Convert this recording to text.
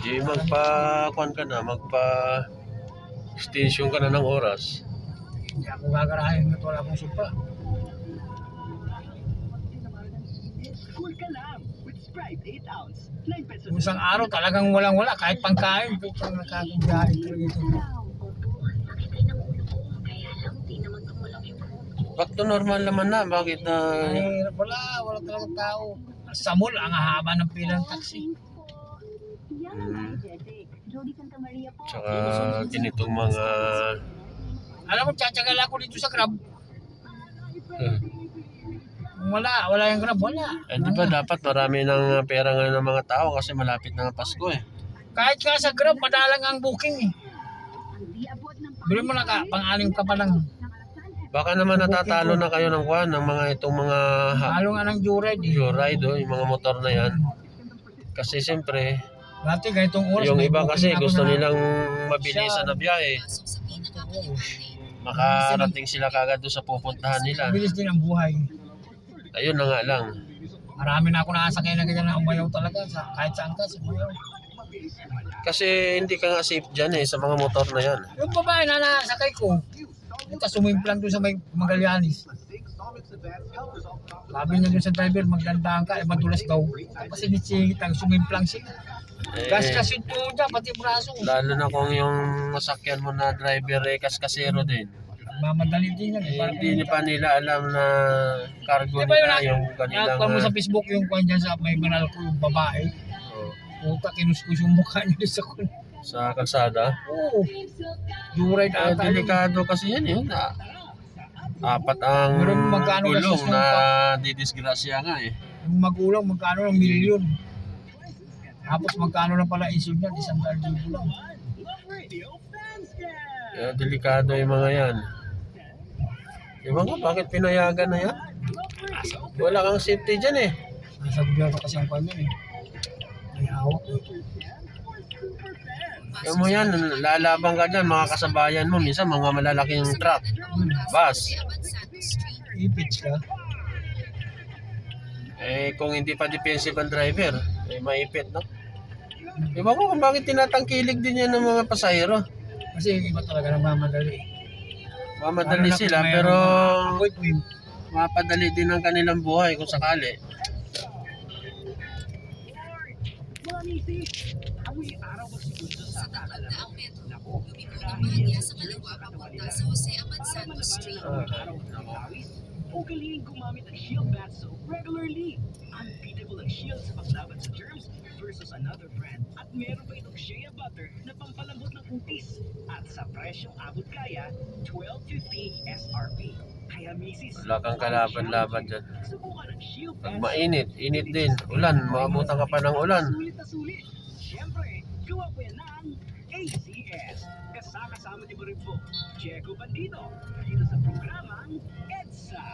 Di magpa kuan ka na, magpa extension ka na ng oras. Hindi ako gagarahin at wala akong supa. Cool ka lang with Sprite 8 ounce. 9 pesos. Kung isang araw talagang walang wala, kahit pangkain, putang nakakagahin talaga ito. Back to normal naman na, bakit na Ay, wala, wala talagang tao. Sa mall, ang haba ng pila ng taxi. Hmm. Tsaka ganitong mga Alam mo, tsatsagal ako dito sa Grab. eh, Kung wala, wala yung Grab, wala. eh, di ba dapat marami ng pera nga ng mga tao kasi malapit na ang Pasko eh. Kahit ka sa Grab, madalang ang booking eh. Bili mo na ka, pang-anim ka pa lang. Baka naman natatalo na kayo ng kuan ng mga itong mga ha- Halo nga ng Joyride eh. joyride oh, yung mga motor na yan. Kasi siyempre, Dati ganitong oras. yung iba kasi gusto nilang mabilisan na biyahe. Makarating sila kagad doon sa pupuntahan nila. Mabilis din ang buhay. Ayun na nga lang. Marami na ako nakasakay na ganyan na umayaw talaga. Sa, kahit saan ka, sa umayaw. Kasi hindi ka nga safe dyan eh sa mga motor na yan. Yung babae na nasakay ko, tapos sumimplang doon sa may Magallanes. Sabi niya doon sa driver, magdandahan ka, eh madulas daw. Tapos sinisingit ang sumimplang siya. Gas Eh, kasi ito niya, pati braso. lalo na kung yung masakyan mo na driver eh kaskasero din. Mamadali din yan. Eh, Parang hindi pa nila alam na cargo Di ba yun nila na- yung kanilang... Nakakpan mo sa Facebook yung kwan dyan sa may banal ko, yung babae. oh, Puta, kinuskus yung mukha niya sa kwan. sa kalsada. Oo. Joyride Eh, ata. yun. delikado kasi yan eh. Na, apat ang Meron magkano gulong gastos ng na didisgrasya nga eh. Yung magulang, magkano ng milyon. Tapos magkano na pala issue niya, isang daan libo lang. Kaya delikado yung mga yan. Diba nga, bakit pinayagan na yan? Wala kang safety dyan eh. Nasa gobyerno kasi ang yun eh. May hawak. Kaya mo yan, lalabang ka dyan, mga kasabayan mo, minsan mga malalaking truck, bus. Ipits ka. Eh, kung hindi pa defensive ang driver, eh, maipit, no? Diba ko kung bakit tinatangkilig din yan ng mga pasahero? Kasi iba talaga nagmamadali. Mamadali kung sila, pero mapadali din ang kanilang buhay kung sakali. Ah, Ugaliin gumamit ng Shield Bath Soap regularly. Unbeatable ang Shield sa paglaban sa germs versus another brand. At meron pa itong shea butter na pampalambot ng kutis. At sa presyong abot kaya, 12.50 SRP. Kaya misis, wala kang kalaban-laban dyan. ang Pag mainit, init din. Ulan, maabutan ka pa ng ulan. Sulit na sulit. Siyempre, gawa po yan ng ACS. Kasama-sama ni Marifo, Diego Bandido. Dito sa programang EDSA.